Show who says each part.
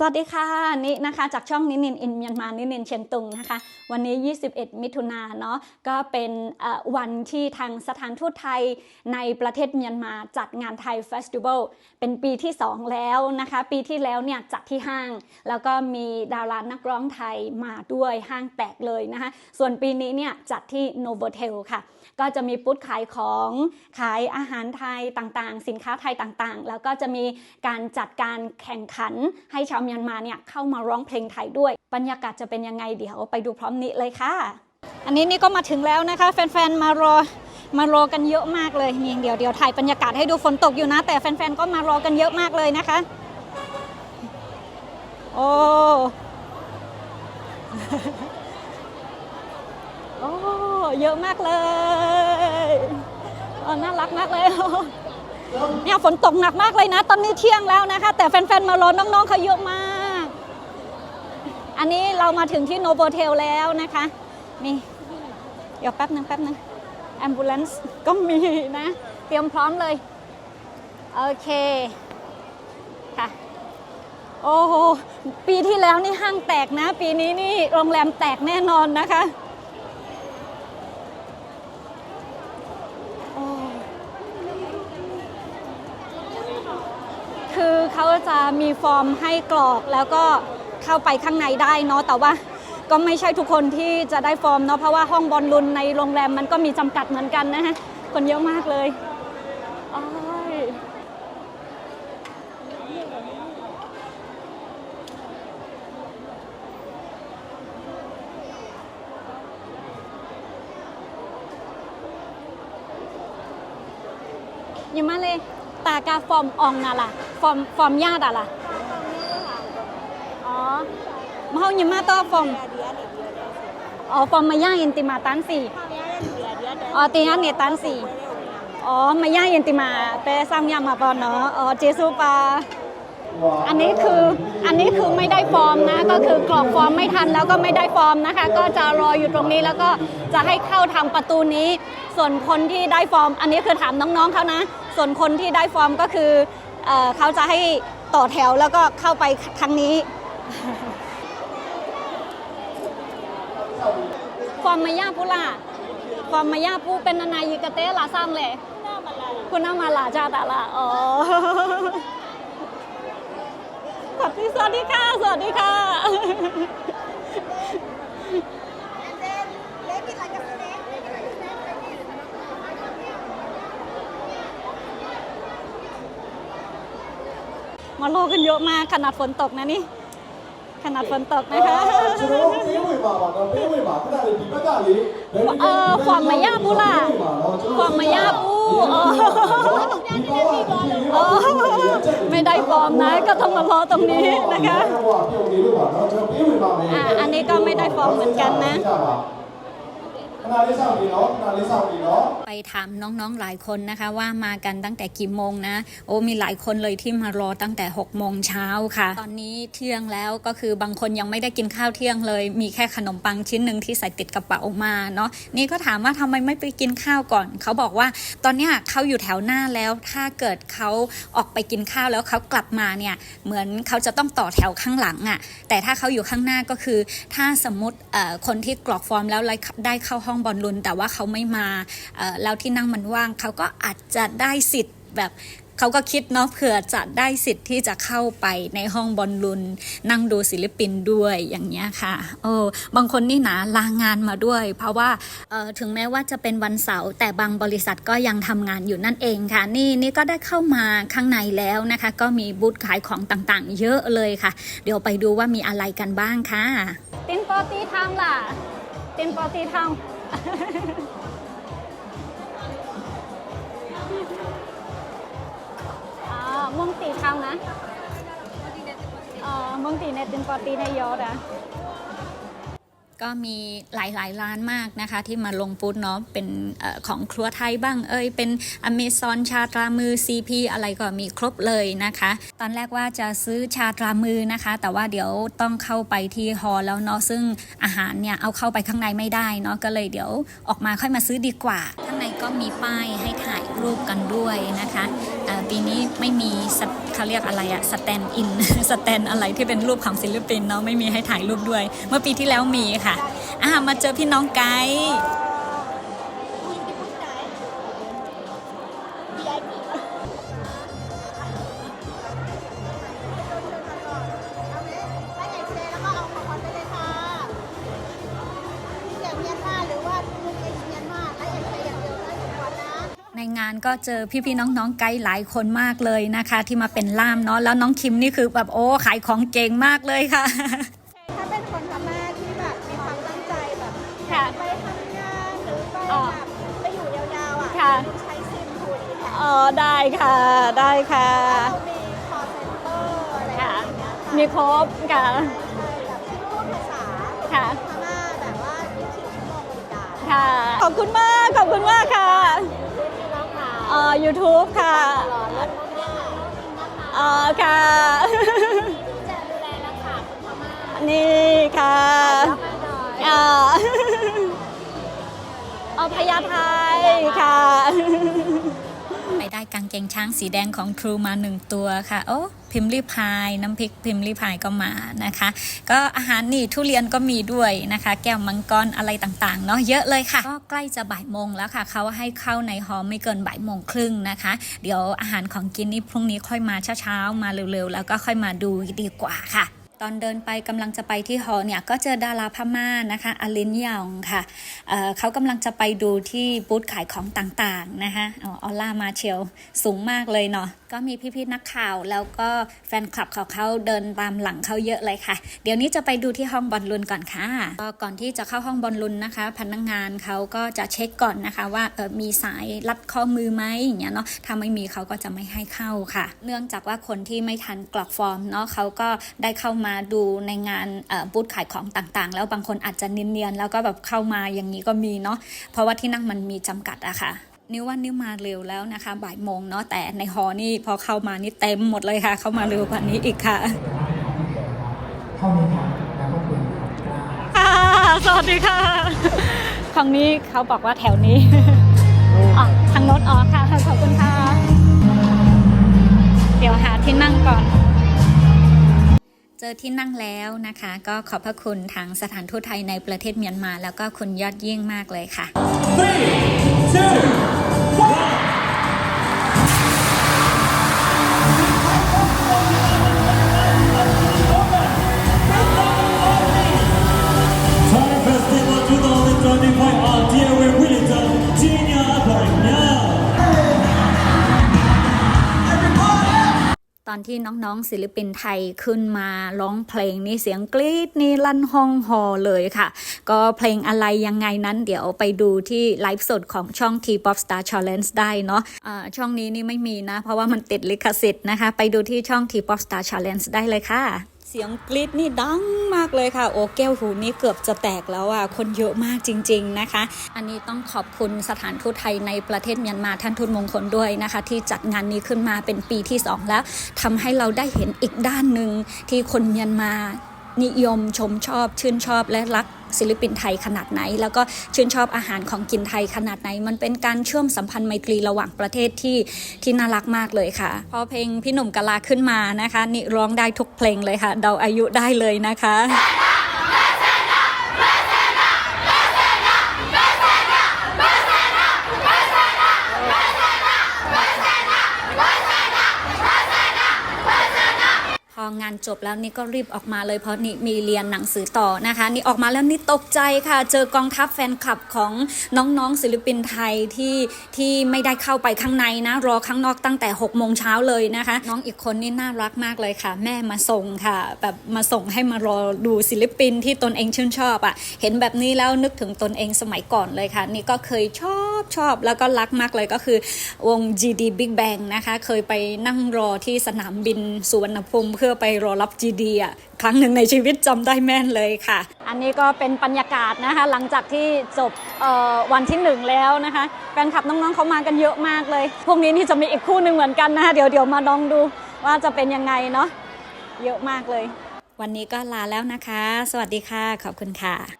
Speaker 1: สวัสดีค่ะนี่นะคะจากช่องนินินอินเมียนมานินินเชียงตุงนะคะ วันนี้ 21 มิถุนาเนาะก็เป็นวันที่ทางสถานทูตไทยในประเทศเมียนมาจัดงานไทยเฟสติวัลเป็นปีที่ 2 แล้วนะคะ ปีที่แล้วเนี่ยจัดที่ห้าง แล้วก็มีดารานักร้องไทยมาด้วยห้างแตกเลยนะคะ ส่วนปีนี้เนี่ยจัดที่โนโวเทลค่ะ ก็จะมีปุ๊ดขายของขายอาหารไทยต่างๆ สินค้าไทยต่างๆ แล้วก็จะมีการจัดการแข่งขันให้ชาวเมียนมาเนี่ยเข้ามาร้องเพลงไทยด้วย บรรยากาศจะเป็นยังไงเดี๋ยวไปดูพร้อมนี้เลยค่ะ อันนี้นี่ก็มาถึงแล้วนะคะ แฟนๆมารอมารอกันเยอะมากเลยนี่เดี๋ยวเดี๋ยวถ่ายบรรยากาศให้ดูฝนตกอยู่นะ แต่แฟนๆก็มารอกันเยอะมากเลยนะคะ โอ้โอ้เยอะมากเลยน่ารักมากเลย เนี่ยฝนตกหนักมากเลยนะ ตอนนี้เที่ยงแล้วนะคะ แต่แฟนๆมารอน้องๆเขาเยอะมาก อันนี้เรามาถึงที่โนโบเทลแล้วนะคะนี่เดี๋ยวแป๊บนึงแป๊บนึงแอมบูเลนซ์ก็มีนะ เตรียมพร้อมเลย โอเคค่ะ โอ้โห ปีที่แล้วนี่ห้างแตกนะ ปีนี้นี่โรงแรมแตกแน่นอนนะคะโอ้คือเขาจะ มีฟอร์มให้กรอกแล้วก็เข้าไปข้างในได้เนาะแต่ว่าก็ไม่ใช่ทุกคนที่จะได้ฟอร์มเนาะเพราะว่าห้องบอลลูนในโรงแรมมันก็มีจำกัดเหมือนกันนะฮะคนเยอะมากเลยอยยิมาเลยตากาฟอร์มอองน่ะล่ะ ฟอร์มฟอร์มญาติอะล่ะอ๋อมาเฮายิมาต่อฟอร์ม อ๋อฟอร์มมาย่าอินติมาตันสี่อ๋อตีฮันเนตันสี่อ๋อมาย่าอินติมาเปซังยามาปอนเนาะอ๋อเจซูปาอันนี้คืออันนี้คือไม่ได้ฟอร์มนะก็คือกรอกฟอร์มไม่ทันแล้วก็ไม่ได้ฟอร์มนะคะ ก็จะรออยู่ตรงนี้แล้วก็จะให้เข้าทางประตูนี้ ส่วนคนที่ได้ฟอร์ม อันนี้คือถามน้องๆเขานะ ส่วนคนที่ได้ฟอร์มก็คือ เอ่อเขาจะให้ต่อแถวแล้วก็เข้าไปทางนี้ ความมาย่าพุล่าความมายาผู้เป็นนานายิกเตลาซ้ำเลยคุณน้ามาลาจาตาลาอ๋อสวัสดีสวัสดีค่ะสวัสดีค่ะ มา โลกันเยอะมากขนาดฝนตกนะนี่ ขนาดฝนตกนะคะ
Speaker 2: 주로빼고이봐봐너빼고이봐그다음에비바다리
Speaker 1: เออฟองมายาบูล่ะฟองมายาบูไม่ได้ฟอร์มนะก็ต้องมารอตรงนี้นะคะอันนี้ก็ไม่ได้ฟอร์มเหมือนกันนะ
Speaker 2: ขนาดที่สามดีเนาะขนาดที่สามดีเนาะ
Speaker 3: ไปถามน้องๆหลายคนนะคะว่ามากันตั้งแต่กี่โมงนะ โอ้มีหลายคนเลยที่มารอตั้งแต่6กโมงเช้าค่ะ ตอนนี้เที่ยงแล้วก็คือบางคนยังไม่ได้กินข้าวเที่ยงเลย มีแค่ขนมปังชิ้นหนึ่งที่ใส่ติดกระเป๋ามาเนาะนี่ก็ถามว่าทำไมไม่ไปกินข้าวก่อน เขาบอกว่าตอนนี้เขาอยู่แถวหน้าแล้วถ้าเกิดเขาออกไปกินข้าวแล้วเขากลับมาเนี่ยเหมือนเขาจะต้องต่อแถวข้างหลังอะ่ะแต่ถ้าเขาอยู่ข้างหน้าก็คือ ถ้าสมมติคนที่กรอกฟอร์มแล้วได้เข้าห้องบอลลูนแต่ว่าเขาไม่มาเอ่อแล้วที่นั่งมันว่างเขาก็อาจจะได้สิทธิ์แบบเขาก็คิดเนาะเผื่อจะได้สิทธิ์ที่จะเข้าไปในห้องบอลลูนนั่งดูศิลปินด้วยอย่างเงี้ยค่ะโอ้บางคนนี่นะลางานมาด้วย เพราะว่าเออถึงแม้ว่าจะเป็นวันเสาร์แต่บางบริษัทก็ยังทำงานอยู่นั่นเองค่ะ นี่นี่ก็ได้เข้ามาข้างในแล้วนะคะ ก็มีบูธขายของต่างๆ เยอะเลยค่ะ เดี๋ยวไปดูว่ามีอะไรกันบ้างค่ะ
Speaker 1: ตินปอตีทำล่ะตินปอตีทำ อ่ามึงตีทำนะอ๋อมึง
Speaker 3: ก็มีหลายๆร้านมากนะคะ ที่มาลงปุ๊ดเนาะเป็นอของครัวไทยบ้างเอ้ยเป็นอเมซอนชาตรามือ CP อะไรก็มีครบเลยนะคะ ตอนแรกว่าจะซื้อชาตรามือนะคะ แต่ว่าเดี๋ยวต้องเข้าไปที่ฮอลแล้วเนาะซึ่งอาหารเนี่ยเอาเข้าไปข้างในไม่ได้เนาะก็เลยเดี๋ยวออกมาค่อยมาซื้อดีกว่า ข้างในก็มีป้ายให้ถ่ายรูปกันด้วยนะคะปีนี้ไม่มีส
Speaker 1: เขาเรียกอะไรอะสแตนอินสแตนอะไรที่เป็นรูปของศิลปินเนาะไม่มีให้ถ่ายรูปด้วย เมื่อปีที่แล้วมีค่ะอ่ามาเจอพี่น้องไกด์านก็เจอพี่ๆน้องๆไกด์หลายคนมากเลยนะคะ ที่มาเป็นล่ามเนาะแล้วน้องคิมนี่คือแบบโอ้ขายของเก่งมากเลยค่ะ
Speaker 4: ถ้าเป็นคนพม่าที่แบบมีความตั้งใจแบบ
Speaker 5: ค่ะ
Speaker 4: ไปทำงานหรือไป
Speaker 5: อ๋อ
Speaker 4: แบบไปอยู่ยาวๆอะ
Speaker 5: ค่ะ
Speaker 4: ใช้ซิมทูดีแท็
Speaker 5: อ๋อได้ค่ะได้ค่ะ
Speaker 4: เรามีคอเซ็นเตอร์อะไรอ
Speaker 5: ค่ะ
Speaker 4: ย่างเงี้ยค่ะ
Speaker 5: มีครบค่ะ
Speaker 4: ใช่แบบที่พูดภาษา
Speaker 5: ค่ะ
Speaker 4: พม่าแบบว่า24ชั่วโมงบริการ
Speaker 5: ค่ะ ขอบคุณมากขอบคุณมากค่ะเอ่อ YouTube ค่ะเอ่อค่ะ นี่ค่ะเอ่อเอาพญาไทค่ะ
Speaker 1: ไปได้ กางเกงช้างสีแดงของครูมาหนึ่งตัวค่ะ โอ้พิมพ์รีพายน้ำพริกพิมพ์รีพายก็มานะคะ ก็อาหารนี่ทุเรียนก็มีด้วยนะคะ แก้วมังกรอะไรต่างๆเนาะเยอะเลยค่ะ ก็ใกล้จะบ่ายโมงแล้วค่ะเขาให้เข้าในฮอลไม่เกินบ่ายโมงครึ่งนะคะ เดี๋ยวอาหารของกินนี่พรุ่งนี้ค่อยมาเช้าๆมาเร็วๆ แล้วก็ค่อยมาดูดีกว่าค่ะ ตอนเดินไปกำลังจะไปที่หอเนี่ยก็เจอดาราพม่านะคะอลินยองค่ะเเขากำลังจะไปดูที่บูธขายของต่างๆนะคะอออล่ามาเชียวสูงมากเลยเนาะก็มีพี่ๆนักข่าว แล้วก็แฟนคลับของเขาเดินตามหลังเขาเยอะเลยค่ะ เดี๋ยวนี้จะไปดูที่ห้องบอลลูนก่อนค่ะก,ก่อนที่จะเข้าห้องบอลลูนนะคะ พนักงานเขาก็จะเช็คก่อนนะคะ ว่าเออมีสายรัดข้อมือไหมอย่างเงี้ยเนาะถ้าไม่มีเขาก็จะไม่ให้เข้าค่ะ เนื่องจากว่าคนที่ไม่ทันกรอกฟอร์มเนาะเขาก็ได้เข้ามาดูในงานเอ่อบูธขายของต่างๆ แล้วบางคนอาจจะเนียนๆแล้วก็แบบเข้ามาอย่างนี้ก็มีเนาะเพราะว่าที่นั่งมันมีจำกัดอะค่ะนิ้วว่านิ้วมาเร็วแล้วนะคะบ่ายโมงเนาะแต่ในฮอนี่พอเข้ามานี่เต็มหมดเลยค่ะ เข้ามาเร็วกว่านี้อีกค่ะ
Speaker 2: เท่านี้ครับแล้วก็เป็นครับกล้า
Speaker 5: ค่ะสวัสดีค่ะของนี้เขาบอกว่าแถวนี้อ๋อทางโน้นอ๋อค่ะขอบคุณค่ะ เดี๋ยวหาที่นั่งก่อน
Speaker 1: เจอที่นั่งแล้วนะคะ ก็ขอบพระคุณทางสถานทูตไทยในประเทศเมียนมา แล้วก็คุณยอดยิ่งมากเลยค่ะ
Speaker 6: Thai
Speaker 1: อนที่น้องๆศิลปินไทยขึ้นมาร้องเพลงนี่เสียงกรี๊ดนี่ลั่นห้องฮอเลยค่ะ ก็เพลงอะไรยังไงนั้นเดี๋ยวไปดูที่ไลฟ์สดของช่อง T-POP Star Challenge ได้เนาะะช่องนี้นี่ไม่มีนะ เพราะว่ามันติดลิขสิทธิ์นะคะ ไปดูที่ช่อง T-POP Star Challenge ได้เลยค่ะ เสียงกรี๊ดนี่ดังมากเลยค่ะ โอ้แก้วหูนี่เกือบจะแตกแล้วอะ คนเยอะมากจริง ๆนะคะ อันนี้ต้องขอบคุณสถานทูตไทยในประเทศเมียนมาท่านทูตมงคลด้วยนะคะ ที่จัดงานนี้ขึ้นมาเป็นปีที่ 2 แล้วทำให้เราได้เห็นอีกด้านหนึ่งที่คนเมียนมา นิยมชมชอบ ชื่นชอบและรักศิลปินไทยขนาดไหน แล้วก็ชื่นชอบอาหารของกินไทยขนาดไหน มันเป็นการเชื่อมสัมพันธ์ไมตรีระหว่างประเทศที่ที่น่ารักมากเลยค่ะ พอเพลงพี่หนุ่มกะลาขึ้นมานะคะ นี่ร้องได้ทุกเพลงเลยค่ะ เดาอายุได้เลยนะคะ งานจบแล้วนี่ก็รีบออกมาเลยเพราะนี่มีเรียนหนังสือต่อนะคะ นี่ออกมาแล้วนี่ตกใจค่ะ เจอกองทัพแฟนคลับของน้องๆศิลปินไทยที่ที่ไม่ได้เข้าไปข้างในนะ รอข้างนอกตั้งแต่6กโมงเช้าเลยนะคะ น้องอีกคนนี่น่ารักมากเลยค่ะ แม่มาส่งค่ะ แบบมาส่งให้มารอดูศิลปินที่ตนเองชื่นชอบอะ่ะ เห็นแบบนี้แล้วนึกถึงตนเองสมัยก่อนเลยค่ะ นี่ก็เคยชอบ ชอบแล้วก็รักมากเลยก็คือวง GD Big Bang นะคะ เคยไปนั่งรอที่สนามบินสุวรรณภูมิเพื่อไปรอรับ GD อะครั้งหนึ่งในชีวิตจำได้แม่นเลยค่ะ
Speaker 5: อันนี้ก็เป็นบรรยากาศนะคะ หลังจากที่จบเอ่อวันที่หนึ่งแล้วนะคะแฟนคลับน้องๆเขามากันเยอะมากเลย พวกนี้นี่จะมีอีกคู่หนึ่งเหมือนกันนะคะเดี๋ยวเดี๋ยวมาลองดูว่าจะเป็นยังไงเนาะเยอะมากเลย
Speaker 1: วันนี้ก็ลาแล้วนะคะ สวัสดีค่ะ ขอบคุณค่ะ